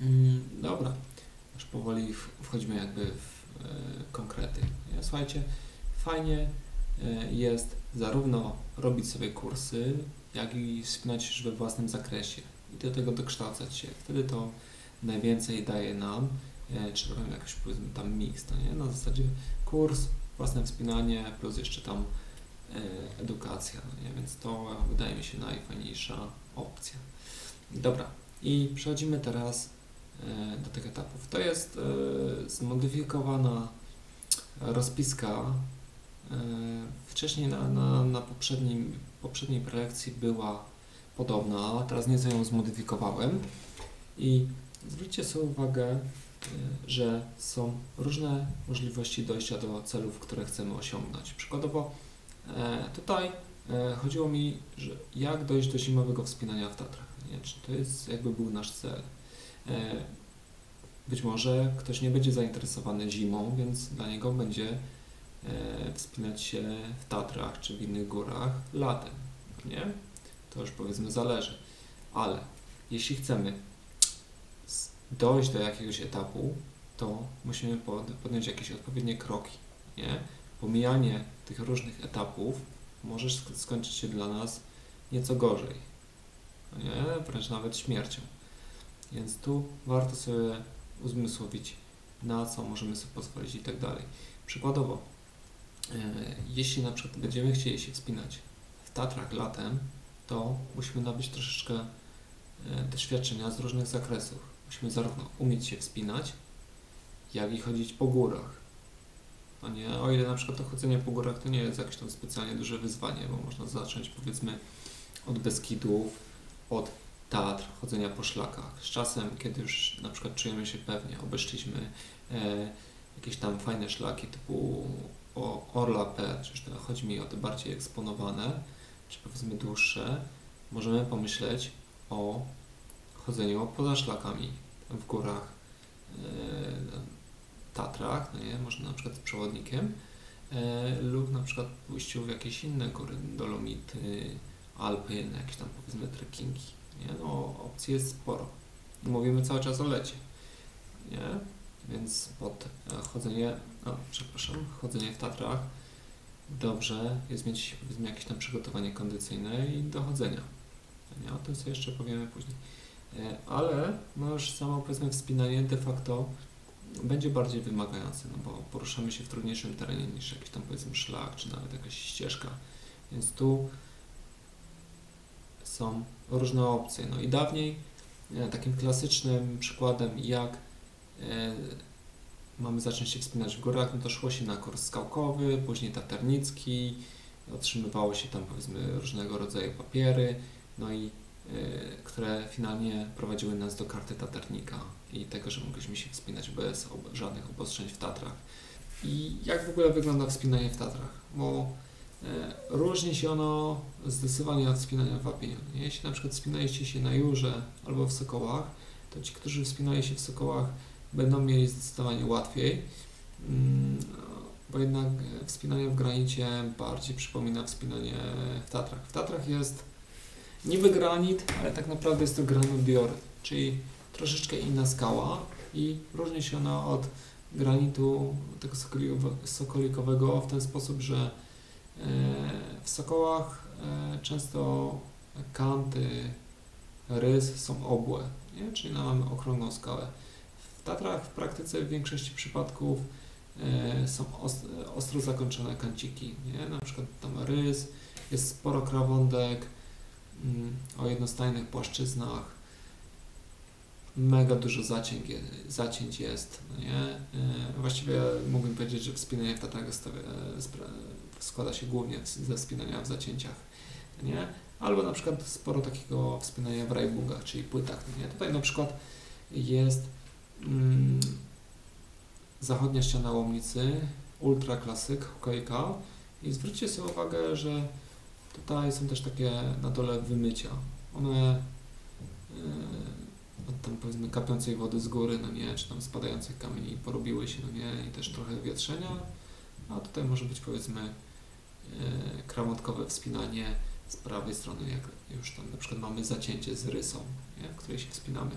Mm, dobra, już powoli wchodzimy jakby w e, konkrety. Nie? Słuchajcie, fajnie e, jest zarówno robić sobie kursy, jak i wspinać się we własnym zakresie i do tego dokształcać się. Wtedy to najwięcej daje nam, e, czy robimy jakiś powiedzmy tam miks, no nie? Na zasadzie kurs, własne wspinanie, plus jeszcze tam e, edukacja, no nie? Więc to wydaje mi się najfajniejsza opcja. Dobra, i przechodzimy teraz e, do tych etapów. To jest e, zmodyfikowana rozpiska. E, Wcześniej na, na, na poprzednim, poprzedniej prelekcji była podobna, a teraz nieco ją zmodyfikowałem. I zwróćcie sobie uwagę, e, że są różne możliwości dojścia do celów, które chcemy osiągnąć. Przykładowo e, tutaj e, chodziło mi, że jak dojść do zimowego wspinania w Tatrach. Nie? Czy to jest jakby był nasz cel. E, Być może ktoś nie będzie zainteresowany zimą, więc dla niego będzie e, wspinać się w Tatrach czy w innych górach latem. Nie? To już powiedzmy zależy. Ale jeśli chcemy dojść do jakiegoś etapu, to musimy pod- podjąć jakieś odpowiednie kroki. Nie? Pomijanie tych różnych etapów może sk- skończyć się dla nas nieco gorzej. Nie? Wręcz nawet śmiercią. Więc tu warto sobie uzmysłowić, na co możemy sobie pozwolić i tak dalej. Przykładowo, e, jeśli na przykład będziemy chcieli się wspinać w Tatrach latem, to musimy nabyć troszeczkę e, doświadczenia z różnych zakresów. Musimy zarówno umieć się wspinać, jak i chodzić po górach. No nie, o ile na przykład to chodzenie po górach to nie jest jakieś tam specjalnie duże wyzwanie, bo można zacząć powiedzmy od Beskidów, od Tatr, chodzenia po szlakach. Z czasem, kiedy już na przykład czujemy się pewnie, obeszliśmy e, jakieś tam fajne szlaki typu o, Orla P, czy już to chodzi mi o te bardziej eksponowane, czy powiedzmy dłuższe, możemy pomyśleć o chodzeniu poza szlakami w górach, e, Tatrach, no nie, może na przykład z przewodnikiem, e, lub na przykład pójściu w jakieś inne góry, Dolomity, Alpy, na jakieś tam powiedzmy trekkingi. Nie? No, opcji jest sporo. Mówimy cały czas o lecie. Nie? Więc pod e, chodzenie, no, przepraszam, chodzenie w Tatrach dobrze jest mieć jakieś tam przygotowanie kondycyjne i do chodzenia. Nie? O tym sobie jeszcze powiemy później. E, Ale no już samo powiedzmy wspinanie de facto będzie bardziej wymagające, no bo poruszamy się w trudniejszym terenie niż jakiś tam powiedzmy szlak, czy nawet jakaś ścieżka. Więc tu są różne opcje. No i dawniej e, takim klasycznym przykładem, jak e, mamy zacząć się wspinać w górach, no to szło się na kurs skałkowy, później taternicki, otrzymywało się tam powiedzmy różnego rodzaju papiery, no i e, które finalnie prowadziły nas do karty taternika i tego, że mogliśmy się wspinać bez żadnych obostrzeń w Tatrach. I jak w ogóle wygląda wspinanie w Tatrach? Bo Różni się ono zdecydowanie od wspinania w Wapieniu. nie? Jeśli na przykład wspinaliście się na Jurze albo w Sokołach, to ci, którzy wspinali się w Sokołach, będą mieli zdecydowanie łatwiej, mm, bo jednak e, wspinanie w granicie bardziej przypomina wspinanie w Tatrach. W Tatrach jest niby granit, ale tak naprawdę jest to granodioryt, czyli troszeczkę inna skała i różni się ona od granitu tego sokolikowe- sokolikowego w ten sposób, że E, W sokołach e, często kanty, rys są obłe, nie? czyli mamy okrągłą skałę. W Tatrach w praktyce w większości przypadków e, są os- ostro zakończone kanciki, nie? na przykład tam rys, jest sporo krawądek mm, o jednostajnych płaszczyznach, mega dużo zacięć, zacięć jest, no nie? E, Właściwie mógłbym powiedzieć, że wspinanie w Tatrach jest, e, składa się głównie ze wspinania w zacięciach, nie? Albo na przykład sporo takiego wspinania w rajbugach, czyli płytach, nie? Tutaj na przykład jest mm, zachodnia ściana łomnicy, ultra klasyk, hokejka i zwróćcie sobie uwagę, że tutaj są też takie na dole wymycia. One yy, od tam powiedzmy kapiącej wody z góry, no nie, czy tam spadających kamieni porobiły się, no nie, i też trochę wietrzenia, a tutaj może być powiedzmy krawątkowe wspinanie z prawej strony, jak już tam na przykład mamy zacięcie z rysą, nie, w której się wspinamy.